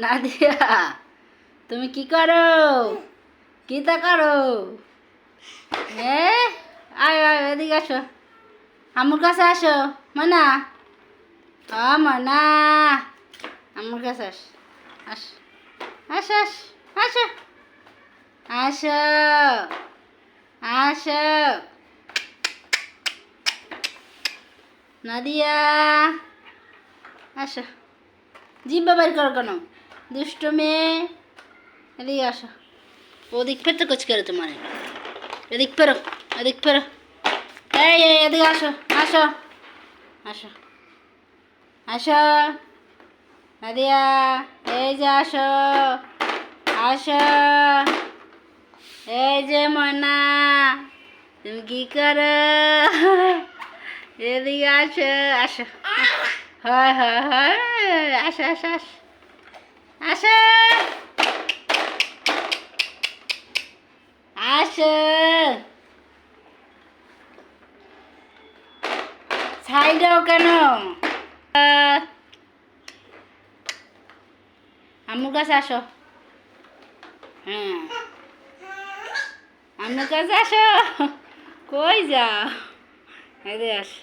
নাদিয়া, তুমি কি করো? কি তা করো? এ, আয় আয়, এদিকে আসো। আমার কাছে আসো, মনা। ও মনা। আমার কাছে আস আস আস আস, আসো। আসো আসো। নাদিয়া, আসো। বের করো কেন? দুষ্ট মেয়ে। এদিকে আসো। ওদিক ফেরতে কোচ করে তোমার। এদিক ফেরো এদিক ফেরো এই এদিকে আসো আসো আসো আসো। নাদিয়া এই যে আসো আসো। এই যে ময়না তুমি কি করো? এদিকে আসো আসো। হয় হয় হয়, আসো আসো আসো। আসো। আসো। ছাই দাও কেন? আহ, আম্মুর কাছে আসো। হ্যাঁ। আম্মুর কাছে আসো। কই যাও? এদিকে আসো।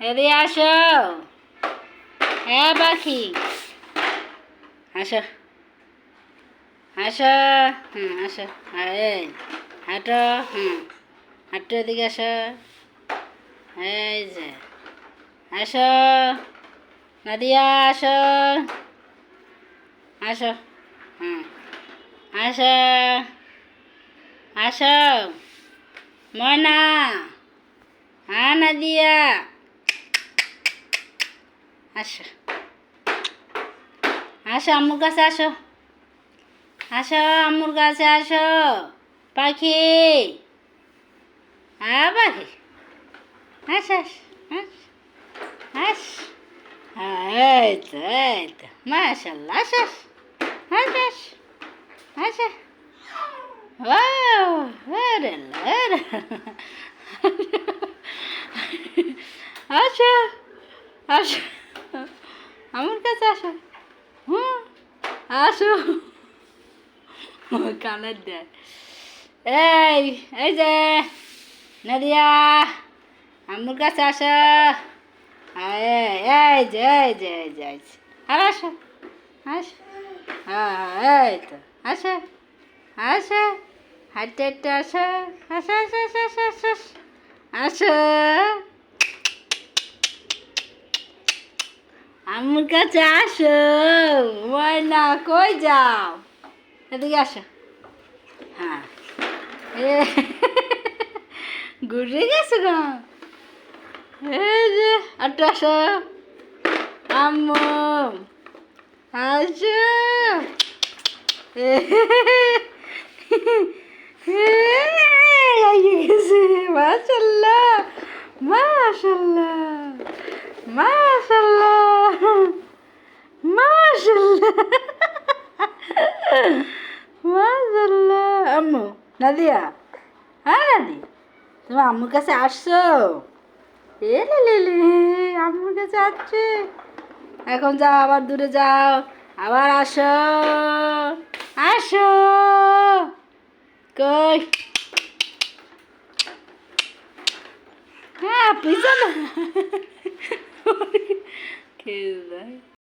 এদিকে আসো। হ্যাঁ পাখি। আসো। আসো। হুম, আসো। এই, হাঁটো। হুম, হাঁটো এদিকে আসো। এই যে, আসো। নাদিয়া, আসো। আসো। হুম, আসো। আসো। ময়না। হ্যাঁ নাদিয়া। আসো। আসো, আম্মুর কাছে আসো। আসো, আম্মুর কাছে আসো। পাখি। হ্যাঁ পাখি। আস আস আস এই তো তো। মাশাল্লাহ আস আস আস আস আস আরে আসো আমার কাছে আসো। আসো। কানের দেয়। এই এই যে নদিয়া আমার কাছে আসো। এই যে এই যে এই যে আর আসো আসো। হ্যাঁ হ্যাঁ, এই তো আসো আসো। হাঁটতে হাঁটতে আসো আসো আসো আসো আসো আসো। আসো। আমার কাছে আসো। ময়না, কই যাও? এদিকে আসো। হ্যাঁ। এ, ঘুরে গেছো গা? যে আসো। আম্মু, আসো গেছে মাশাল্লাহ মাশাল্লাহ মাশাল্লাহ আম্মু, নাদিয়া। হ্যাঁ নাদি। তুমি আম্মুর কাছে আসছো? এ লে লে লে, আম্মুর কাছে আসছে। এখন যাও, আবার দূরে যাও। আবার আসো। আসো। কই? হ্যাঁ পিছনে। খেয়ে